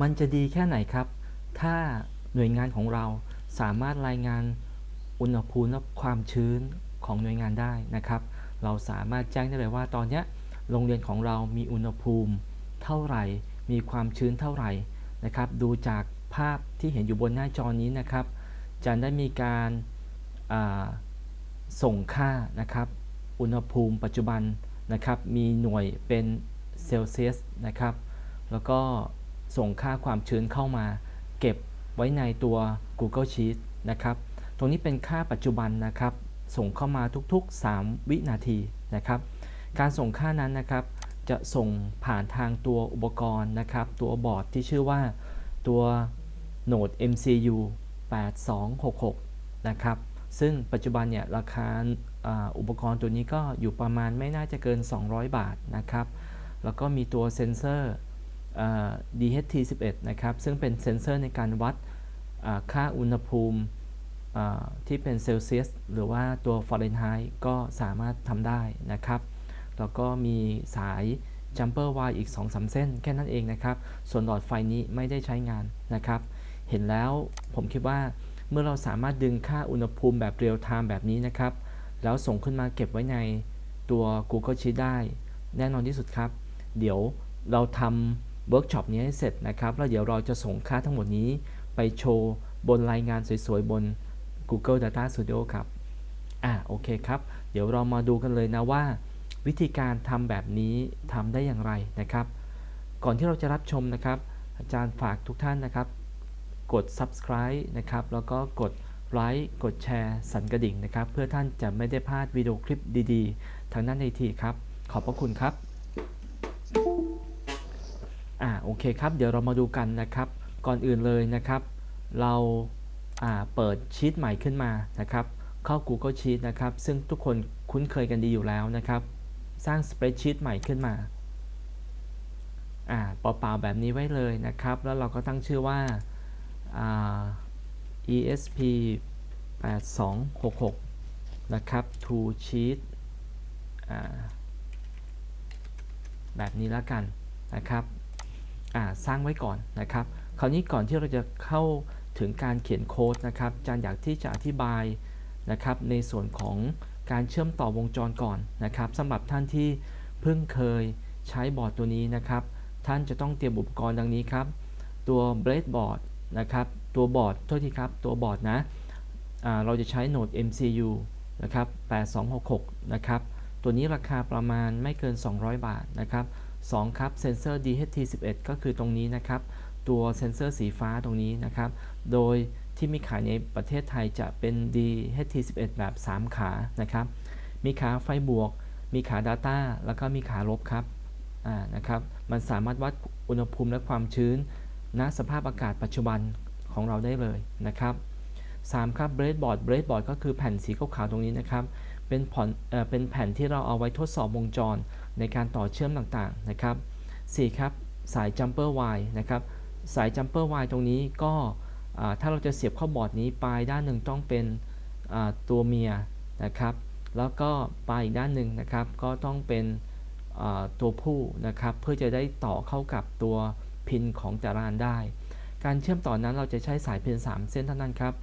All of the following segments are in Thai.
มันจะดีแค่ไหนครับ ถ้าหน่วยงานของเราสามารถรายงานอุณหภูมิและความชื้นของหน่วยงานได้นะครับ เราสามารถแจ้งได้เลยว่าตอนนี้โรงเรียนของเรามีอุณหภูมิเท่าไหร่ มีความชื้นเท่าไหร่นะครับ ดูจากภาพที่เห็นอยู่บนหน้าจอนี้นะครับจะได้มีการาส่งค่านะครับ อุณหภูมิปัจจุบันนะครับ มีหน่วยเป็นเซลเซียสนะครับ แล้วก็ ส่งค่าความชื้นเข้ามา เก็บไว้ในตัว Google Sheets นะครับ ตรงนี้เป็นค่าปัจจุบันนะครับ ส่งเข้ามาทุกๆ 3 วินาทีนะครับ การส่งค่านั้นนะครับ จะส่งผ่านทางตัวอุปกรณ์นะครับ ตัวบอร์ดที่ชื่อว่าตัว Node MCU 8266 นะครับ ซึ่งปัจจุบันเนี่ยราคาอ,อุปกรณ์ตัวนี้ก็อยู่ประมาณไม่น่าจะเกิน 200 บาทนะครับ แล้วก็มีตัวเซ็นเซอร์ DHT11 นะครับ ซึ่งเป็นเซนเซอร์ในการวัดค่าอุณหภูมิที่เป็นเซลเซียสหรือว่าตัวฟาเรนไฮต์ก็สามารถทำได้นะครับ แล้วก็มีสาย jumper wire อีก 2-3 เส้น แค่นั้นเองนะครับ ส่วนหลอดไฟนี้ไม่ได้ใช้งานนะครับ เห็นแล้วผมคิดว่าเมื่อเราสามารถดึงค่าอุณหภูมิแบบเรียลไทม์แบบนี้นะครับ แล้วส่งขึ้นมาเก็บไว้ในตัว Google Sheet ได้ แน่นอนที่สุดครับ เดี๋ยวเราทำ เวิร์กช็อปนี้ให้เสร็จนะครับ แล้วเดี๋ยวเราจะส่งค่าทั้งหมดนี้ไปโชว์บนรายงานสวยๆ บน Google Data Studio ครับ อ่าโอเคครับ เดี๋ยวเรามาดูกันเลยนะว่า วิธีการทำแบบนี้ทำได้อย่างไรนะครับ ก่อนที่เราจะรับชมนะครับ อาจารย์ฝากทุกท่านนะครับ กด subscribe นะครับ แล้วก็กดไลค์กดแชร์สั่นกระดิ่งนะครับ เพื่อท่านจะไม่ได้พลาดวิดีโอคลิปดีๆ ทางด้านในทีครับ ขอบพระคุณครับ อ่าโอเคครับ เดี๋ยวเรามาดูกันนะครับ ก่อนอื่นเลยนะครับ เราอ่าเปิดชีตใหม่ขึ้นมานะครับ เข้า Google Sheet นะครับ ซึ่งทุกคนคุ้นเคยกันดีอยู่แล้วนะครับ สร้าง Spreadsheet ใหม่ขึ้นมาอ่าเปล่าๆแบบนี้ไว้เลยนะครับ แล้วเราก็ตั้งชื่อว่าอ่า ESP 8266 นะครับ to sheet อ่าแบบนี้แล้วกันนะครับ สร้างไว้ก่อนนะครับ คราวนี้ก่อนที่เราจะเข้าถึงการเขียนโค้ดนะครับอาจารย์อยากที่จะอธิบายนะครับในส่วนของการเชื่อมต่อวงจรก่อนนะครับสำหรับท่านที่เพิ่งเคยใช้บอร์ดตัวนี้นะครับ ท่านจะต้องเตรียมอุปกรณ์ดังนี้ครับ ตัว breadboard นะครับ ตัวบอร์ดโทษทีครับตัวบอร์ดนะเราจะใช้ Node MCU นะครับ8266 นะครับ ตัวนี้ราคาประมาณไม่เกิน 200 บาทนะครับ 2ครับเซนเซอร์ DHT11 ก็คือตรงนี้นะครับ ตัวเซนเซอร์สีฟ้าตรงนี้นะครับ โดยที่มีขายในประเทศไทยจะเป็น DHT11 แบบ 3 ขานะครับ มีขาไฟบวก มีขา Data แล้วก็มีขาลบครับอ่านะครับ มันสามารถวัดอุณหภูมิและความชื้นณสภาพอากาศปัจจุบันของเราได้เลยนะครับ 3 ครับ breadboard breadboard ก็คือแผ่นสีขาวๆตรงนี้นะครับ เป็นผ่อนเอ่อเป็นแผ่นที่เราเอาไว้ทดสอบวงจร ในการต่อเชื่อมต่างๆนะครับ 4 ครับ สาย jumper wire นะครับ สาย jumper wire ตรงนี้ก็ถ้าเราจะเสียบเข้าบอร์ดนี้ปลายด้านหนึ่งต้องเป็นตัวเมียนะครับ แล้วก็ปลายอีกด้านหนึ่งนะครับ ก็ต้องเป็นตัวผู้นะครับ เพื่อจะได้ต่อเข้ากับตัวพินของแต่ละอันได้ การเชื่อมต่อนั้นเราจะใช้สายเพียง3เส้นเท่านั้นครับ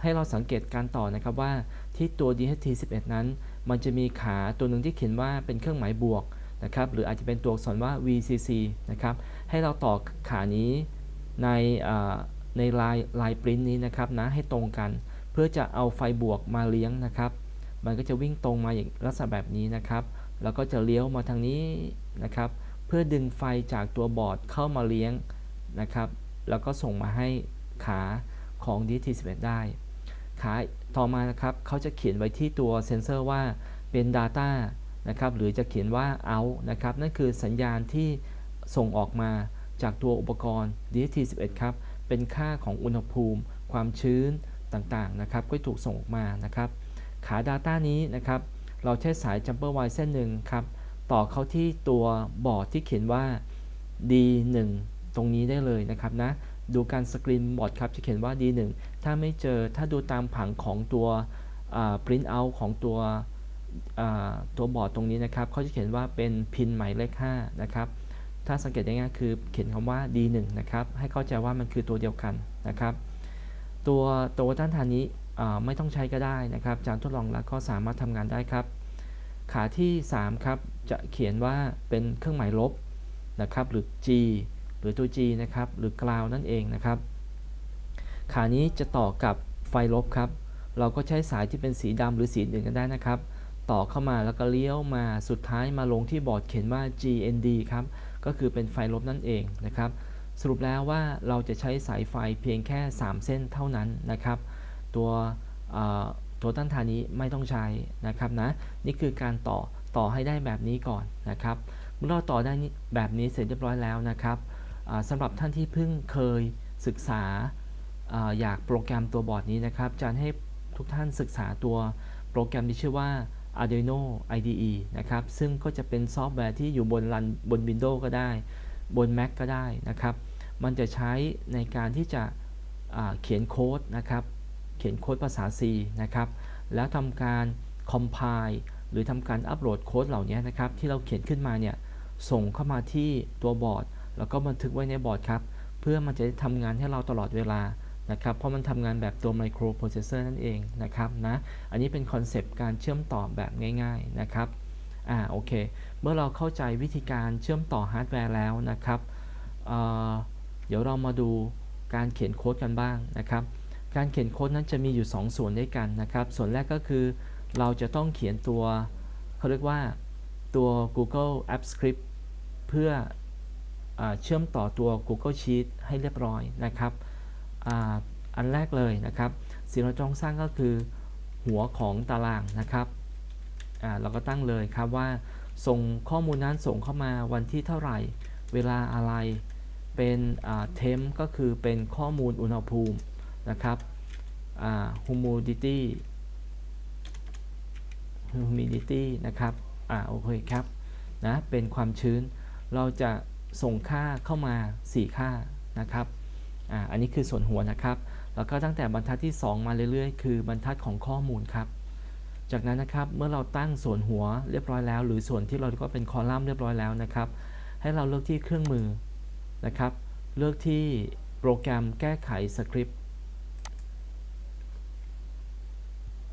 ให้เราสังเกตการต่อนะครับว่าที่ตัว DHT11 นั้น มันจะมีขาตัวหนึ่งที่เขียนว่าเป็นเครื่องหมายบวกนะครับ หรืออาจจะเป็นตัวอักษรว่า VCC นะครับ ให้เราต่อขานี้ในในลายลายปริ้นนี้นะครับนะให้ตรงกัน เพื่อจะเอาไฟบวกมาเลี้ยงนะครับ มันก็จะวิ่งตรงมาอย่างลักษณะแบบนี้นะครับ แล้วก็จะเลี้ยวมาทางนี้นะครับ เพื่อดึงไฟจากตัวบอร์ดเข้ามาเลี้ยงนะครับ แล้วก็ส่งมาให้ขาของ DT11 ได้ ขา ต่อมานะครับเขาจะเขียนไว้ที่ตัวเซนเซอร์ว่าเป็น Data นะครับหรือจะเขียนว่า out นะครับนั่นคือสัญญาณที่ส่งออกมาจากตัวอุปกรณ์ DHT11 ครับเป็นค่าของอุณหภูมิ ความชื้นต่างๆนะครับก็ถูกส่งออกมานะครับขา Data นี้นะครับเราใช้สาย Jumper Wire เส้นหนึ่งครับต่อเข้าที่ตัวบอร์ดที่เขียนว่า D1 ตรงนี้ได้เลยนะครับนะ ดูการสกรีนบอร์ดครับจะเขียนว่า D1 ถ้าไม่เจอถ้าดูตามผังของตัวอ่า print out ของตัวตัวบอร์ดตรงนี้นะครับเขาจะเขียนว่าเป็นพินหมายเลข5นะครับถ้าสังเกตง่ายๆคือเขียนคำว่า D1 นะครับให้เข้าใจว่ามันคือตัวเดียวกันนะครับตัวตัวต้านทานนี้ไม่ต้องใช้ก็ได้นะครับจารย์ทดลองแล้วก็สามารถทำงานได้ครับ ขาที่ 3 ครับ จะเขียนว่าเป็นเครื่องหมายลบนะครับหรือ G รือตัว G นะครับ หรือกราวนั่นเองนะครับ ขานี้จะต่อกับไฟลบครับ เราก็ใช้สายที่เป็นสีดำหรือสีอื่นกันได้นะครับ ต่อเข้ามาแล้วก็เลี้ยวมาสุดท้ายมาลงที่บอร์ดเขียนว่า GND ครับ ก็คือเป็นไฟลบนั่นเองนะครับ สรุปแล้วว่าเราจะใช้สายไฟเพียงแค่ 3 เส้นเท่านั้นนะครับ ตัวตัวต้านทานนี้ไม่ต้องใช้นะครับนะ นี่คือการต่อต่อให้ได้แบบนี้ก่อนนะครับ เมื่อเราต่อได้แบบนี้เสร็จเรียบร้อยแล้วนะครับ สำหรับท่านที่เพิ่งเคยศึกษาออยากโปรแกรมตัวบอร์ดนี้นะครับอาจารย์ให้ทุกท่านศึกษาตัวโปรแกรมที่ชื่อว่า Arduino IDE นะครับ ซึ่งก็จะเป็นซอฟต์แวร์ที่อยู่บนรันบน Windows ก็ได้ บน Mac ก็ได้นะครับ มันจะใช้ในการที่จะเขียนโค้ดนะครับ เขียนโค้ดภาษา C นะครับ แล้วทำการ compile หรือทำการอัปโหลดโค้ดเหล่านี้นะครับ ที่เราเขียนขึ้นมาเนี่ย ส่งเข้ามาที่ตัวบอร์ด แล้วก็บันทึกไว้ในบอร์ดครับ เพื่อมันจะได้ทำงานให้เราตลอดเวลานะครับ เพราะมันทำงานแบบตัว microprocessor นั่นเองนะครับนะ อันนี้เป็นคอนเซปต์การเชื่อมต่อแบบง่าย ๆนะครับ อ่าโอเค เมื่อเราเข้าใจวิธีการเชื่อมต่อฮาร์ดแวร์แล้วนะครับเเดี๋ยวเรามาดูการเขียนโค้ดกันบ้างนะครับ การเขียนโค้ดนั้นจะมีอยู่ 2 ส่วนด้วยกันนะครับ ส่วนแรกก็คือเราจะต้องเขียนตัวเขาเรียกว่าตัว Google Apps Script เพื่อ เชื่อมต่อตัว Google Sheet ให้เรียบร้อยนะครับออันแรกเลยนะครับ สิ่งเราต้องสร้างก็คือหัวของตารางนะครับเราก็ตั้งเลยครับว่า ส่งข้อมูลนั้นส่งเข้ามาวันที่เท่าไหร่ เวลาอะไรเป็นเทมก็คือเป็นข้อมูลอุณหภูมินะครับ humidity humidity นะครับ อ่า โอเคครับ นะ เป็นความชื้น เราจะ ส่งค่าเข้ามา 4 ค่านะครับอ่าอันนี้คือส่วนหัวนะครับ แล้วก็ตั้งแต่บรรทัดที่ 2 มาเรื่อยๆ คือบรรทัดของข้อมูลครับ จากนั้นนะครับเมื่อเราตั้งส่วนหัวเรียบร้อยแล้ว หรือส่วนที่เรากว่าเป็นคอลัมน์เรียบร้อยแล้วนะครับ ให้เราเลือกที่เครื่องมือนะครับ เลือกที่โปรแกรมแก้ไขสคริปต์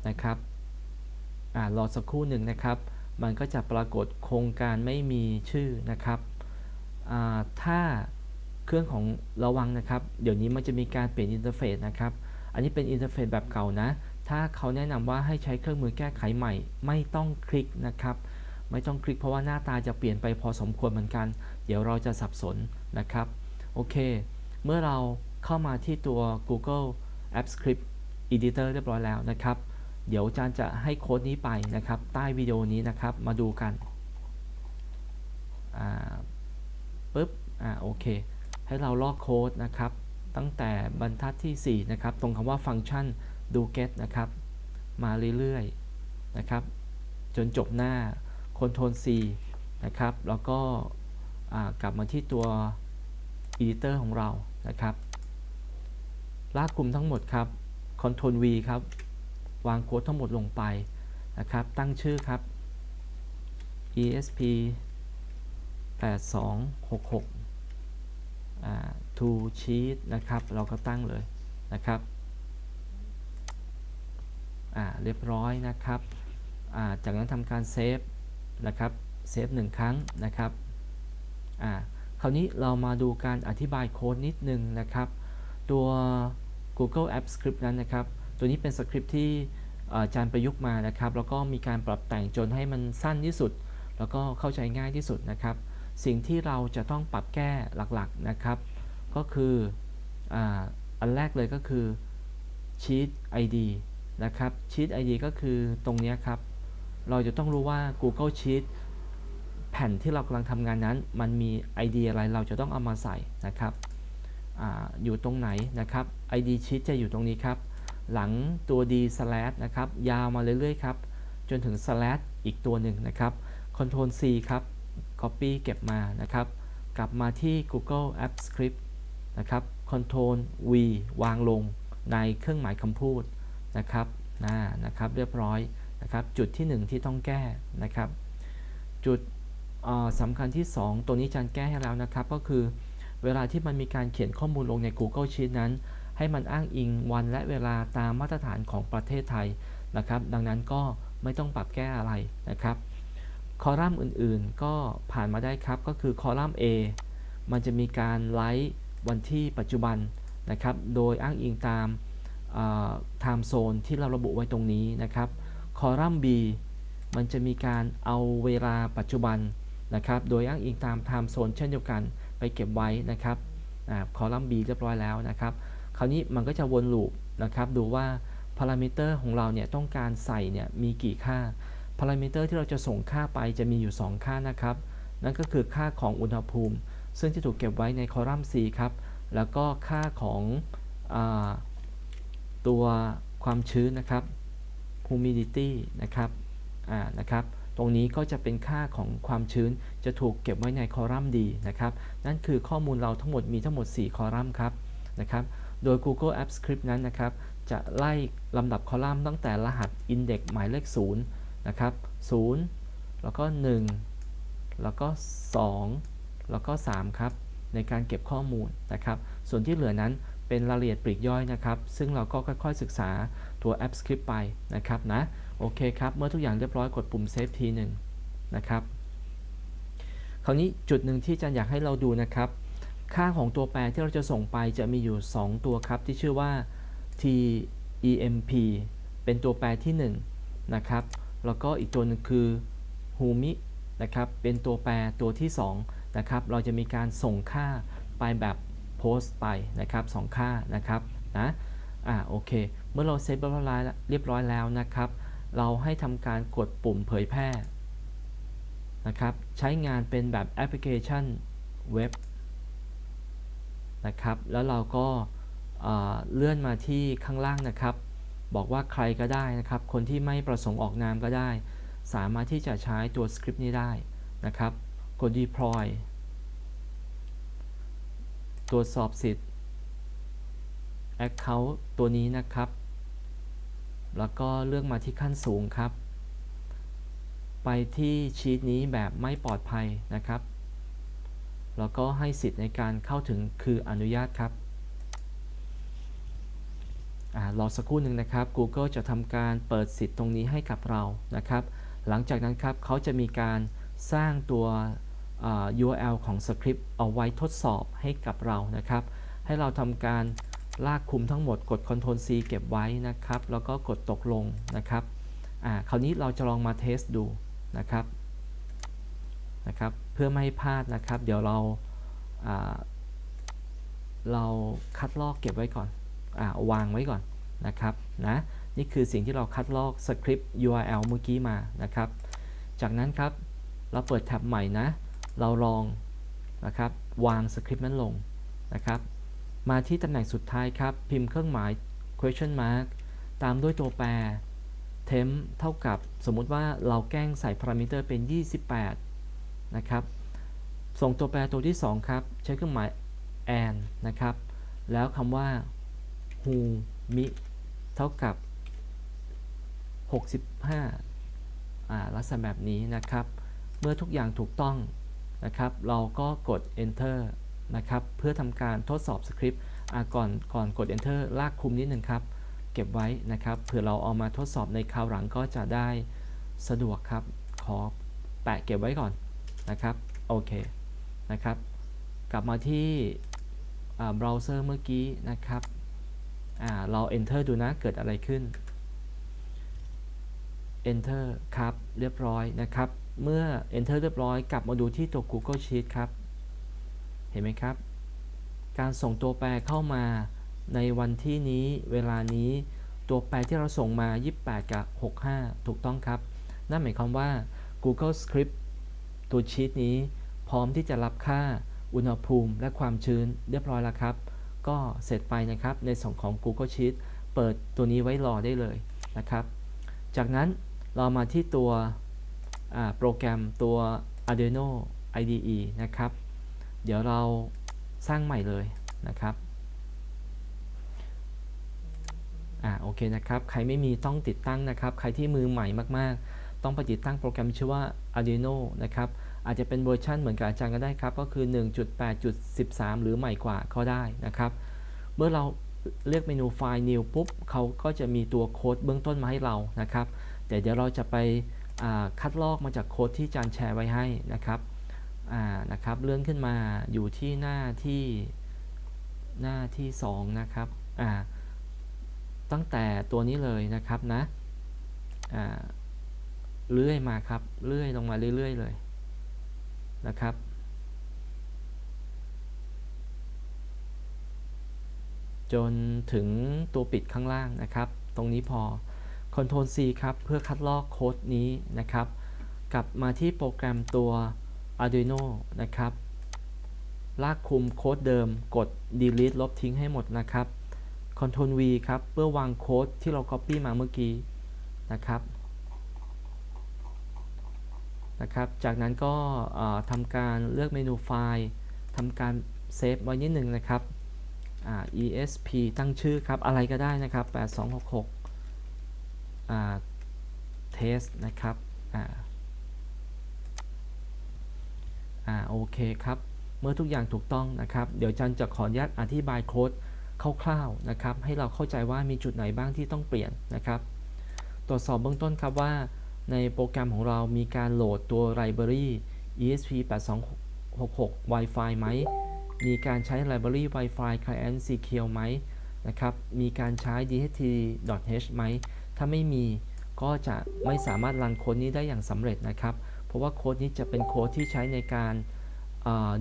นะครับอ่ารอสักครู่หนึ่งนะครับ มันก็จะปรากฏโครงการไม่มีชื่อนะครับ ถ้าเครื่องของระวังนะครับ เดี๋ยวนี้มันจะมีการเปลี่ยนอินเทอร์เฟซนะครับ อันนี้เป็นอินเทอร์เฟซแบบเก่านะ ถ้าเขาแนะนำว่าให้ใช้เครื่องมือแก้ไขใหม่ ไม่ต้องคลิกนะครับ ไม่ต้องคลิกเพราะว่าหน้าตาจะเปลี่ยนไปพอสมควรเหมือนกัน เดี๋ยวเราจะสับสนนะครับ โอเค เมื่อเราเข้ามาที่ตัว Google App Script Editor เรียบร้อยแล้วนะครับ เดี๋ยวอาจารย์จะให้โค้ดนี้ไปนะครับ ใต้วิดีโอนี้นะครับ มาดูกันอ่า ปึ๊บ อ่า โอเค ให้เราลอกโค้ดนะครับ ตั้งแต่บรรทัดที่ 4 นะครับ ตรงคำว่าฟังก์ชัน do get นะครับ มาเรื่อยๆ นะครับ จนจบหน้า Ctrl C นะครับ แล้วก็อ่ากลับมาที่ตัว Editor ของเรา นะครับ ลากกลุ่มทั้งหมดครับ Ctrl V ครับ วางโค้ดทั้งหมดลงไป นะครับ ตั้งชื่อครับ esp 8266อ่า to sheet นะครับ เราก็ตั้งเลยนะครับ อ่า เรียบร้อยนะครับ อ่า จากนั้นทำการเซฟนะครับ เซฟหนึ่งครั้งนะครับ อ่า คราวนี้เรามาดูการอธิบายโค้ดนิดนึงนะครับ ตัว Google App Script นั้นนะครับ ตัวนี้เป็นสคริปที่อาจารย์ประยุกต์มานะครับ แล้วก็มีการปรับแต่งจนให้มันสั้นที่สุด แล้วก็เข้าใจง่ายที่สุดนะครับ สิ่งที่เราจะต้องปรับแก้หลักๆนะครับ ก็คืออันแรกเลยก็คือ Sheet ID นะครับ Sheet ID ก็คือตรงนี้ครับ เราจะต้องรู้ว่า Google Sheet แผ่นที่เรากำลังทำงานนั้น มันมี ID อะไรเราจะต้องเอามาใส่นะครับออยู่ตรงไหนนะครับ ID sheet จะอยู่ตรงนี้ครับ หลังตัว d slash นะครับ ยาวมาเรื่อยๆครับ จนถึง slash อีกตัวหนึ่งนะครับ Ctrl C ครับ copy เก็บมานะครับ กลับมาที่ Google App Script นะครับ Ctrl V วางลงในเครื่องหมายคำพูดนะครับนะนะครับ เรียบร้อยนะครับ จุดที่ 1 ที่ต้องแก้นะครับ จุดสำคัญที่ 2 ตัวนี้อาจารย์แก้ให้แล้วนะครับ ก็คือเวลาที่มันมีการเขียนข้อมูลลงใน Google Sheet นั้น ให้มันอ้างอิงวันและเวลาตามมาตรฐานของประเทศไทยนะครับ ดังนั้นก็ไม่ต้องปรับแก้อะไรนะครับ คอลัมน์อื่นๆ ก็ผ่านมาได้ครับ ก็คือคอลัมน์ A มันจะมีการไลฟ์วันที่ปัจจุบันนะครับ โดยอ้างอิงตามไทม์โซนที่เราระบุไว้ตรงนี้นะครับ คอลัมน์ B มันจะมีการเอาเวลาปัจจุบันนะครับ โดยอ้างอิงตามไทม์โซนเช่นเดียวกันไปเก็บไว้นะครับคอลัมน์ B เรียบร้อยแล้วนะครับ คราวนี้มันก็จะวนลูปนะครับ ดูว่าพารามิเตอร์ของเราเนี่ยต้องการใส่เนี่ยมีกี่ค่าารามิเตอร์ที่เราจะส่งค่าไปจะมีอยู่ 2 ค่านะครับ นั่นก็คือค่าของอุณหภูมิ ซึ่งจะถูกเก็บไว้ในคอลัมน์ C ครับ แล้วก็ค่าของอตัวความชื้นนะครับ humidity นะครับอ่านะครับตรงนี้ก็จะเป็นค่าของความชื้นจะถูกเก็บไว้ในคอลัมน์ D นะครับ นั่นคือข้อมูลเราทั้งหมดมีทั้งหมด 4 คอลัมน์ครับนะครับ โดย Google Apps Script นั้นนะครับ จะไล่ลำดับคอลัมน์ตั้งแต่รหัส index หมายเลข 0 นะครับ0แล้วก็ 1 แล้วก็ 2 แล้วก็ 3 ครับ ในการเก็บข้อมูลนะครับ ส่วนที่เหลือนั้นเป็นรายละเอียดปลีกย่อยนะครับ ซึ่งเราก็ค่อยๆศึกษาตัว App Script ไปนะครับนะ โอเคครับ เมื่อทุกอย่างเรียบร้อยกดปุ่ม Save ทีหนึ่งนะครับ คราวนี้จุดหนึ่งที่อาจารย์อยากให้เราดูนะครับ ค่าของตัวแปรที่เราจะส่งไปจะมีอยู่ 2 ตัวครับ ที่ชื่อว่า TEMP เป็นตัวแปรที่ 1 นะครับ แล้วก็อีกตัวนึงคือ HUMI นะครับเป็นตัวแปรตัวที่2นะครับเราจะมีการส่งค่าไปแบบโพสต์ไปนะครับสองค่านะครับนะอ่าโอเค เมื่อเราเซฟเรียบร้อยแล้วเรียบร้อยแล้วนะครับ เราให้ทำการกดปุ่มเผยแพร่นะครับใช้งานเป็นแบบแอปพลิเคชันเว็บนะครับแล้วเราก็เลื่อนมาที่ข้างล่างนะครับ บอกว่าใครก็ได้นะครับ คนที่ไม่ประสงค์ออกนามก็ได้ สามารถที่จะใช้ตัวสคริปต์นี้ได้นะครับ กด deploy ตรวจสอบสิทธิ์ Account ตัวนี้นะครับ แล้วก็เลือกมาที่ขั้นสูงครับ ไปที่ชีตนี้แบบไม่ปลอดภัยนะครับ แล้วก็ให้สิทธิ์ในการเข้าถึงคืออนุญาตครับ รอสักครู่หนึ่งนะครับ Google จะทำการเปิดสิทธิ์ตรงนี้ให้กับเรานะครับ หลังจากนั้นครับเขาจะมีการสร้างตัว URL ของสคริปต์เอาไว้ทดสอบให้กับเรานะครับ ให้เราทำการลากคุมทั้งหมดกด Ctrl C เก็บไว้นะครับ แล้วก็กดตกลงนะครับคราวนี้เราจะลองมาเทสดูนะครับนะครับเพื่อไม่ให้พลาดนะครับ เดี๋ยวเราเราคัดลอกเก็บไว้ก่อน วางไว้ก่อนนะครับนะนี่คือสิ่งที่เราคัดลอกสคริปต์ URL เมื่อกี้มานะครับ จากนั้นครับเราเปิดแท็บใหม่นะ เราลองนะครับวางสคริปต์นั้นลงนะครับ มาที่ตำแหน่งสุดท้ายครับ พิมพ์เครื่องหมาย question mark ตามด้วยตัวแปร temp เท่ากับสมมุติว่าเราแกล้งใส่พารามิเตอร์เป็น 28 นะครับ ส่งตัวแปรตัวที่ 2 ครับ ใช้เครื่องหมาย and นะครับ แล้วคำว่า who mi เท่ากับ 65อ่าลักษณะแบบนี้นะครับ เมื่อทุกอย่างถูกต้องนะครับ เราก็กด enter นะครับเพื่อทำการทดสอบสคริปต์ก่อนก่อนกด enter ลากคุมนิดนึงครับเก็บไว้นะครับเผื่อเราเอามาทดสอบในคราวหลังก็จะได้สะดวกครับ ขอแปะเก็บไว้ก่อนนะครับโอเคนะครับ กลับมาที่เบราว์เซอร์เมื่อกี้นะครับ เรา enter ดูนะเกิดอะไรขึ้น enter ครับเรียบร้อยนะครับ เมื่อ enter เรียบร้อยกลับมาดูที่ตัว Google Sheet ครับ เห็นไหมครับ การส่งตัวแปรเข้ามาในวันที่นี้เวลานี้ตัวแปรที่เราส่งมา 28 กับ 65 ถูกต้องครับ นั่นหมายความว่า Google Script ตัวชีตนี้พร้อมที่จะรับค่าอุณหภูมิและความชื้นเรียบร้อยแล้วครับ ก็เสร็จไปนะครับในส่วนของ Google Sheet เปิดตัวนี้ไว้รอได้เลยนะครับ จากนั้นเรามาที่ตัวโปรแกรมตัว Arduino IDE นะครับ เดี๋ยวเราสร้างใหม่เลยนะครับอ่าโอเคนะครับ ใครไม่มีต้องติดตั้งนะครับ ใครที่มือใหม่มาก ๆ ต้องไปติดตั้งโปรแกรมชื่อว่า Arduino นะครับ อาจจะเป็นเวอร์ชันเหมือนกับอาจารย์ก็ได้ครับ ก็คือ 1.8.13 หรือใหม่กว่าก็ได้นะครับ เมื่อเราเลือกเมนูไฟล์ new ปุ๊บเขาก็จะมีตัวโค้ดเบื้องต้นมาให้เรานะครับ แต่เดี๋ยวเราจะไปคัดลอกมาจากโค้ดที่อาจารย์แชร์ไว้ให้นะครับนะครับ เลื่อนขึ้นมาอยู่ที่หน้าที่หน้าที่ 2 นะครับตั้งแต่ตัวนี้เลยนะครับนะเลื่อยมาครับ เลื่อยลงมาเรื่อยๆเลย นะครับ จนถึงตัวปิดข้างล่างนะครับ ตรงนี้พอ Ctrl C ครับ เพื่อคัดลอกโค้ดนี้นะครับ กลับมาที่โปรแกรมตัว Arduino นะครับ ลากคุมโค้ดเดิมกด delete ลบทิ้งให้หมดนะครับ Ctrl V ครับ เพื่อวางโค้ดที่เรา copy มาเมื่อกี้นะครับ นะครับ จากนั้นก็ทำการเลือกเมนูไฟล์ทำการเซฟไว้นิดหนึ่งนะครับ esp ตั้งชื่อครับ อะไรก็ได้นะครับ 8266 test นะครับอ่าโอเคครับ เมื่อทุกอย่างถูกต้องนะครับ เดี๋ยวจันจะขออนุญาตอธิบายโค้ดคร่าวๆนะครับ ให้เราเข้าใจว่ามีจุดไหนบ้างที่ต้องเปลี่ยนนะครับ ตรวจสอบเบื้องต้นครับว่า ในโปรแกรมของเรามีการโหลดตัว Library ESP8266 Wi-Fi ไหม มีการใช้ Library Wi-Fi Client Secure ไหมนะครับ มีการใช้ DHT.h ไหม ถ้าไม่มีก็จะไม่สามารถรันโค้ดนี้ได้อย่างสำเร็จนะครับ เพราะว่าโค้ดนี้จะเป็นโค้ดที่ใช้ในการ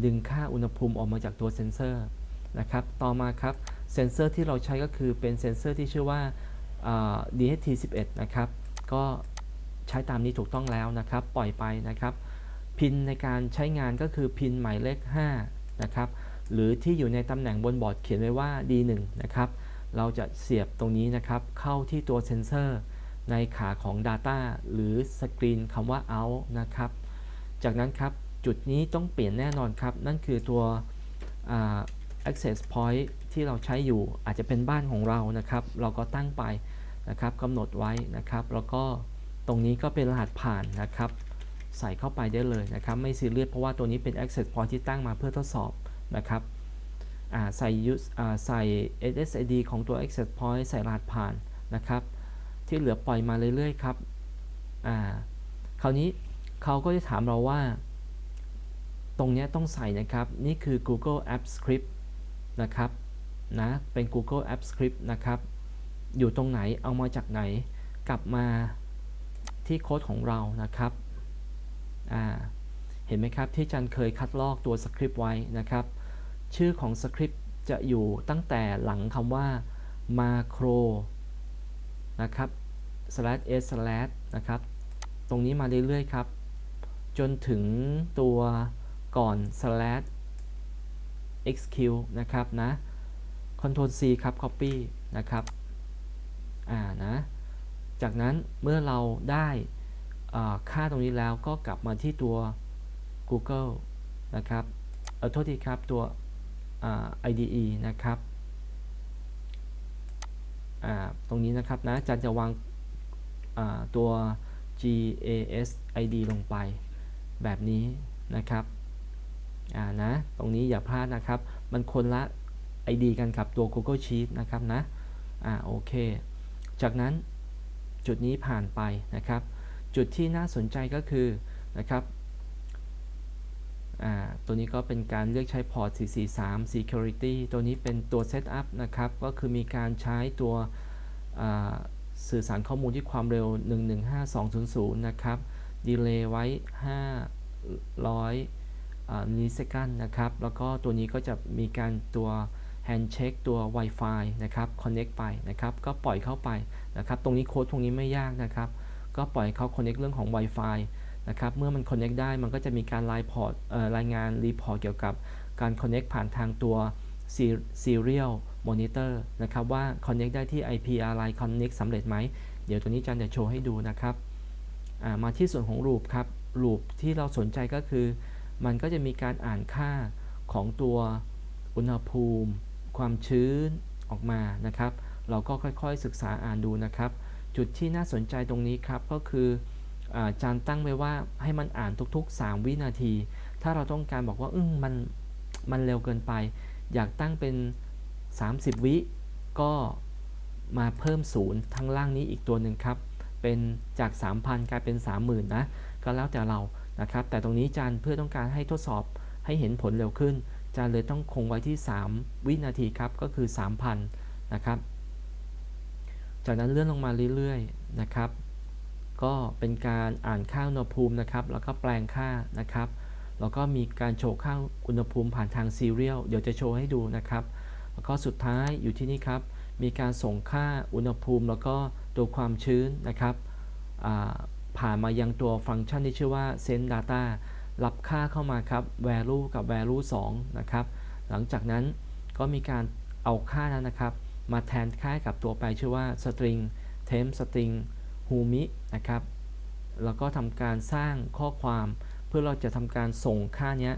ดึงค่าอุณหภูมิออกมาจากตัวเซนเซอร์นะครับ ต่อมาครับ เซนเซอร์ที่เราใช้ก็คือเป็นเซนเซอร์ที่ชื่อว่า DHT11 นะครับ ก็ ใช้ตามนี้ถูกต้องแล้วนะครับ ปล่อยไปนะครับ พินในการใช้งานก็คือพินหมายเลข5นะครับ หรือที่อยู่ในตำแหน่งบนบอร์ดเขียนไว้ว่า D1 นะครับ เราจะเสียบตรงนี้นะครับ เข้าที่ตัวเซนเซอร์ในขาของ Data หรือสกรีนคำว่า out นะครับ จากนั้นครับ จุดนี้ต้องเปลี่ยนแน่นอนครับ นั่นคือตัว access point ที่เราใช้อยู่อาจจะเป็นบ้านของเรานะครับ เราก็ตั้งไปนะครับกำหนดไว้นะครับ แล้วก็ ตรงนี้ก็เป็นรหัสผ่านนะครับ ใส่เข้าไปได้เลยนะครับ ไม่ซีเรียสเพราะว่าตัวนี้เป็น access point ที่ตั้งมาเพื่อทดสอบนะครับใส่ใส่ SSID ของตัว access point ใส่รหัสผ่านนะครับ ที่เหลือปล่อยมาเรื่อยๆครับคราวนี้เขาก็จะถามเราว่า ตรงนี้ต้องใส่นะครับ นี่คือ Google App Script นะครับนะเป็น Google App Script นะครับ อยู่ตรงไหนเอามาจากไหนกลับมา ที่โค้ดของเรานะครับเห็นไหมครับที่จันเคยคัดลอกตัวสคริปต์ไว้นะครับ ชื่อของสคริปต์จะอยู่ตั้งแต่หลังคำว่า macro นะครับ slash s slash นะครับ ตรงนี้มาเรื่อยๆครับ จนถึงตัวก่อน slash xq นะครับนะ Ctrl C ครับ copy นะครับ อ่านะ จากนั้นเมื่อเราได้ค่าตรงนี้แล้วก็กลับมาที่ตัว Google นะครับเออโทษทีครับตัว IDE นะครับตรงนี้นะครับนะจันจะวางตัว GAS ID ลงไปแบบนี้นะครับนะตรงนี้อย่าพลาดนะครับ มันคนละ ID กันกับตัว Google Sheet นะครับนะอ่าโอเค จากนั้น จุดนี้ผ่านไปนะครับ จุดที่น่าสนใจก็คือนะครับตัวนี้ก็เป็นการเลือกใช้พอร์ต 443 security ตัวนี้เป็นตัว setup นะครับ ก็คือมีการใช้ตัวสื่อสารข้อมูลที่ความเร็ว 115200 นะครับ ดีเลย์ไว้ 500มิลลิเซคันนะครับ แล้วก็ตัวนี้ก็จะมีการตัว handshake ตัว Wi-Fi นะครับ connect ไปนะครับ ก็ปล่อยเข้าไปนะครับ ตรงนี้โค้ดตรงนี้ไม่ยากนะครับ ก็ปล่อยเขา connect เรื่องของ Wi-Fi นะครับ เมื่อมัน connect ได้ มันก็จะมีการรายพอร์ตรายงานรีพอร์ตเกี่ยวกับการ connect ผ่านทางตัว serial monitor นะครับ ว่า connect ได้ที่ IP อะไร connect สำเร็จไหม เดี๋ยวตัวนี้จันจะโชว์ให้ดูนะครับ มาที่ส่วนของ loop ครับ loop ที่เราสนใจก็คือ มันก็จะมีการอ่านค่าของตัวอุณหภูมิ ความชื้นออกมานะครับ เราก็ค่อยๆศึกษาอ่านดูนะครับ จุดที่น่าสนใจตรงนี้ครับก็คืออาจารย์ตั้งไว้ว่าให้มันอ่านทุกๆ 3 วินาที ถ้าเราต้องการบอกว่าอึ้งมันมันเร็วเกินไป อยากตั้งเป็น 30 วิก็มาเพิ่มศูนย์ทั้งล่างนี้อีกตัวหนึ่งครับ เป็นจาก 3,000 กลายเป็น 30,000 นะ ก็แล้วแต่เรานะครับ แต่ตรงนี้อาจารย์เพื่อต้องการให้ทดสอบให้เห็นผลเร็วขึ้น จารย์เลยต้องคงไว้ที่ 3 วินาทีครับก็คือ 3,000 นะครับ จากนั้นเลื่อนลงมาเรื่อยๆนะครับ ก็เป็นการอ่านค่าอุณหภูมินะครับ แล้วก็แปลงค่านะครับ แล้วก็มีการโชว์ค่าอุณหภูมิผ่านทางซีเรียลเดี๋ยวจะโชว์ให้ดูนะครับ แล้วก็สุดท้ายอยู่ที่นี่ครับ มีการส่งค่าอุณหภูมิ แล้วก็ตัวความชื้นนะครับผ่านมายังตัวฟังก์ชันที่ชื่อว่า send data รับค่าเข้ามาครับ value กับ value 2 นะครับ หลังจากนั้นก็มีการเอาค่านั้นนะครับ มาแทนค่ากับตัวแปรชื่อว่า string temp string humi นะครับ แล้วก็ทำการสร้างข้อความเพื่อเราจะทำการส่งค่านี้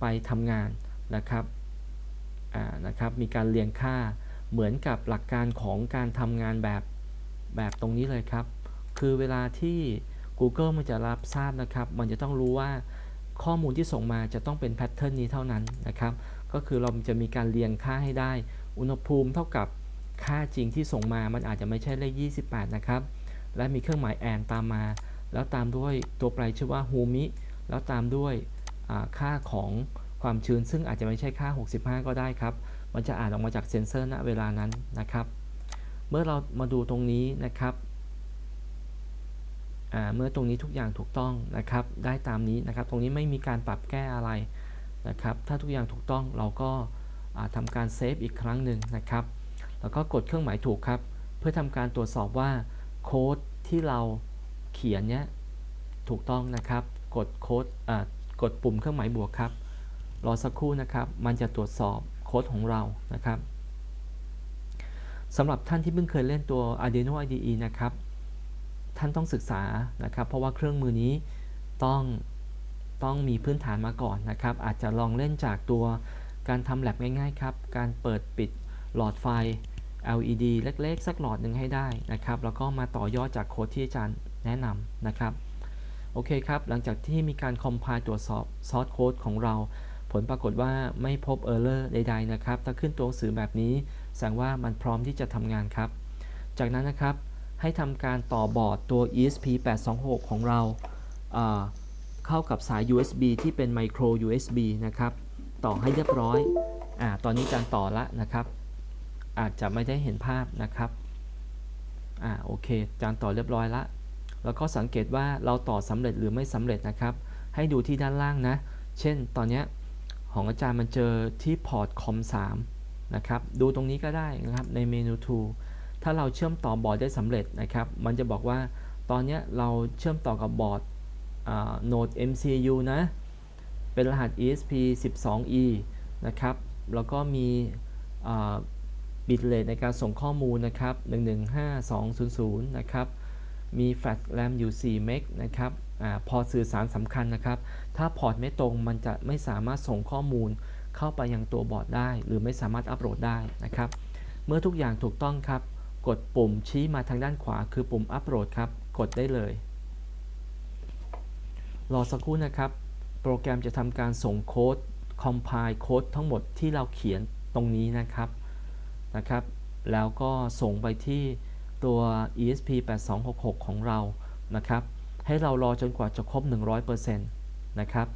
ไปทำงานนะครับนะครับ มีการเรียงค่าเหมือนกับหลักการของการทำงานแบบแบบตรงนี้เลยครับ คือเวลาที่ Google มันจะรับทราบนะครับ มันจะต้องรู้ว่า ข้อมูลที่ส่งมาจะต้องเป็นแพทเทิร์นนี้เท่านั้นนะครับ ก็คือเราจะมีการเรียงค่าให้ได้ อุณหภูมิเท่ากับค่าจริงที่ส่งมา มันอาจจะไม่ใช่เลข 28 นะครับ และมีเครื่องหมายแอนตามมา แล้วตามด้วยตัวแปรชื่อว่าฮูมิ แล้วตามด้วยค่าของความชื้น ซึ่งอาจจะไม่ใช่ค่า 65 ก็ได้ครับ มันจะอ่านออกมาจากเซ็นเซอร์ณเวลานั้นนะครับ เมื่อเรามาดูตรงนี้นะครับ เมื่อตรงนี้ทุกอย่างถูกต้องนะครับ ได้ตามนี้นะครับ ตรงนี้ไม่มีการปรับแก้อะไรนะครับ ถ้าทุกอย่างถูกต้องเราก็ทำการเซฟอีกครั้งหนึ่งนะครับ แล้วก็กดเครื่องหมายถูกครับ เพื่อทำการตรวจสอบว่าโค้ดที่เราเขียนเนี้ยถูกต้องนะครับ กดโค้ดกดปุ่มเครื่องหมายบวกครับ รอสักครู่นะครับ มันจะตรวจสอบโค้ดของเรานะครับสำหรับท่านที่เพิ่งเคยเล่นตัว Arduino IDE นะครับ ท่านต้องศึกษานะครับ เพราะว่าเครื่องมือนี้ต้องต้องมีพื้นฐานมาก่อนนะครับ อาจจะลองเล่นจากตัวการทำแลบง่ายๆครับ การเปิดปิดหลอดไฟ LED เล็กๆ สักหลอดหนึ่งให้ได้นะครับ แล้วก็มาต่อยอดจากโค้ดที่อาจารย์แนะนำนะครับ โอเคครับ หลังจากที่มีการคอมไพล์ตรวจสอบซอสโค้ดของเรา ผลปรากฏว่าไม่พบเออร์เลอร์ใดๆนะครับ ถ้าขึ้นตัวหนังสือแบบนี้ แสดงว่ามันพร้อมที่จะทำงานครับ จากนั้นนะครับ ให้ทำการต่อบอร์ดตัว ESP8266 ของเราเข้ากับสาย USB ที่เป็น micro USB นะครับ ต่อให้เรียบร้อยอตอนนี้การต่อละนะครับ อาจจะไม่ได้เห็นภาพนะครับอ่าโอเค จานต่อเรียบร้อยละ แล้วก็สังเกตว่าเราต่อสำเร็จหรือไม่สำเร็จนะครับ ให้ดูที่ด้านล่างนะ เช่น ตอนนี้ของอาจารย์มันเจอที่พอร์ตคอม3นะครับ ดูตรงนี้ก็ได้นะครับ ในเมนู tool ถ้าเราเชื่อมต่อบอร์ดได้สำเร็จนะครับ มันจะบอกว่าตอนนี้เราเชื่อมต่อกับบอร์ดโนด MCU นะ เป็นรหัส ESP 12E นะครับ แล้วก็มีบิตเรทในการส่งข้อมูลนะครับ 115200 นะครับ มีแฟลชแรมอยู่ 4 เมกนะครับอพอสื่อสารสำคัญนะครับ ถ้าพอร์ตไม่ตรงมันจะไม่สามารถส่งข้อมูลเข้าไปยังตัวบอร์ดได้ หรือไม่สามารถอัปโหลดได้นะครับ เมื่อทุกอย่างถูกต้องครับ กดปุ่มชี้มาทางด้านขวาคือปุ่มอัปโหลดครับ กดได้เลย รอสักครู่นะครับ โปรแกรมจะทำการส่งโค้ด compile โค้ดทั้งหมดที่เราเขียนตรงนี้นะครับนะครับ แล้วก็ส่งไปที่ตัว ESP8266 ของเรานะครับ ให้เรารอจนกว่าจะครบ 100%นะครับ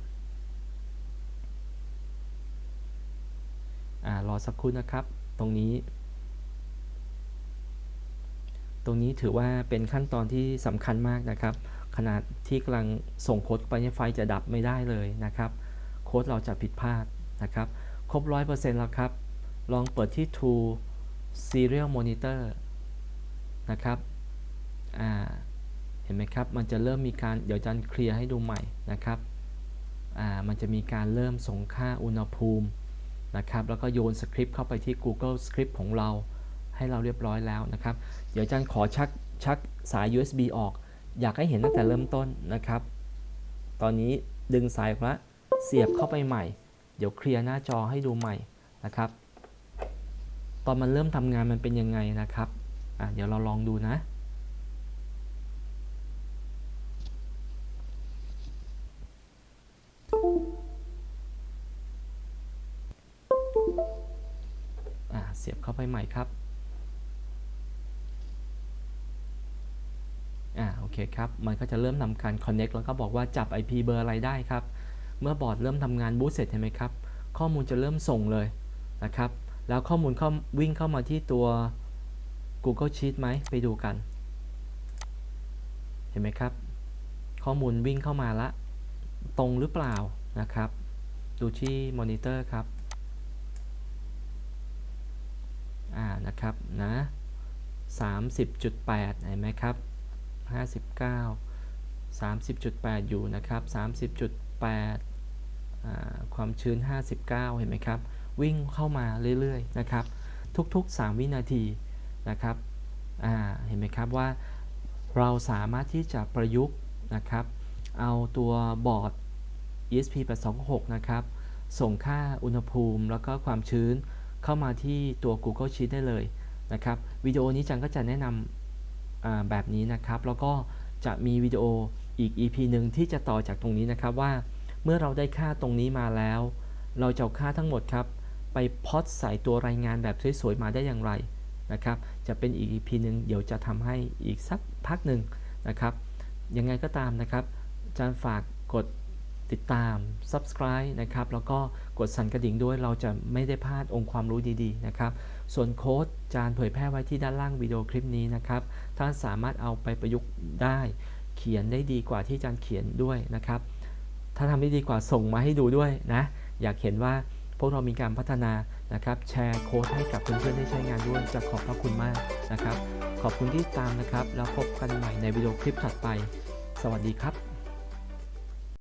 อรอสักครู่นะครับ ตรงนี้ รงนี้ถือว่าเป็นขั้นตอนที่สำคัญมากนะครับขนาดที่กำลังส่งโค้ดไปไฟจะดับไม่ได้เลยนะครับ โค้ดเราจะผิดพลาดนะครับ ครบ 100%แล้วครับ ลองเปิดที่ Tool Serial Monitor นะครับเห็นไหมครับ มันจะเริ่มมีการ เดี๋ยวจันเคลียร์ให้ดูใหม่นะครับมันจะมีการเริ่มส่งค่าอุณหภูมินะครับ แล้วก็โยนสคริปต์เข้าไปที่ Google Script ของเรา ให้เราเรียบร้อยแล้วนะครับ เดี๋ยวอาจารย์ขอชักชักสาย USB ออก อยากให้เห็นตั้งแต่เริ่มต้นนะครับ ตอนนี้ดึงสายออกละเสียบเข้าไปใหม่ เดี๋ยวเคลียร์หน้าจอให้ดูใหม่นะครับ ตอนมันเริ่มทำงานมันเป็นยังไงนะครับอะเดี๋ยวเราลองดูนะเสียบเข้าไปใหม่ครับ เคครับ มันก็จะเริ่มทำการ connect แล้วก็บอกว่าจับ IP เบอร์อะไรได้ครับ เมื่อบอร์ดเริ่มทำงานบูตเสร็จเห็นไหมครับ ข้อมูลจะเริ่มส่งเลยนะครับ แล้วข้อมูลเข้าวิ่งเข้ามาที่ตัว Google Sheet ไหมไปดูกัน เห็นไหมครับ ข้อมูลวิ่งเข้ามาละ ตรงหรือเปล่านะครับ ดูที่มอนิเตอร์ครับ อ่านะครับนะ30.8เห็นไหมครับ 59 30.8 อยู่นะครับ 30.8 ความชื้น 59 เห็นไหมครับ วิ่งเข้ามาเรื่อยๆนะครับ ทุกๆ 3 วินาทีนะครับเห็นไหมครับว่าเราสามารถที่จะประยุกต์นะครับ เอาตัวบอร์ด ESP826 นะครับ ส่งค่าอุณหภูมิแล้วก็ความชื้นเข้ามาที่ตัว Google Sheet ได้เลยนะครับ วิดีโอนี้จังก็จะแนะนำ แบบนี้นะครับ แล้วก็จะมีวิดีโออีก EP หนึ่งที่จะต่อจากตรงนี้นะครับว่า เมื่อเราได้ค่าตรงนี้มาแล้ว เราจะเอาค่าทั้งหมดครับ ไปพอดใส่ตัวรายงานแบบสวยๆมาได้อย่างไรนะครับ จะเป็นอีก EP หนึ่งเดี๋ยวจะทำให้อีกสักพักหนึ่งนะครับ ยังไงก็ตามนะครับอาจารย์ฝากกดติดตาม subscribe นะครับ แล้วก็กดสั่นกระดิ่งด้วย เราจะไม่ได้พลาดองค์ความรู้ดีๆ นะครับ ส่วนโค้ดจานเผยแพร่ไว้ที่ด้านล่างวิดีโอคลิปนี้นะครับ ท่านสามารถเอาไปประยุกต์ได้ เขียนได้ดีกว่าที่จารย์เขียนด้วยนะครับ ถ้าทำได้ดีกว่าส่งมาให้ดูด้วยนะ อยากเห็นว่าพวกเรามีการพัฒนานะครับ แชร์โค้ดให้กับเพื่อนๆได้ใช้งานด้วยจะขอบพระคุณมากนะครับ ขอบคุณที่ตามนะครับ แล้วพบกันใหม่ในวิดีโอคลิปถัดไป สวัสดีครับ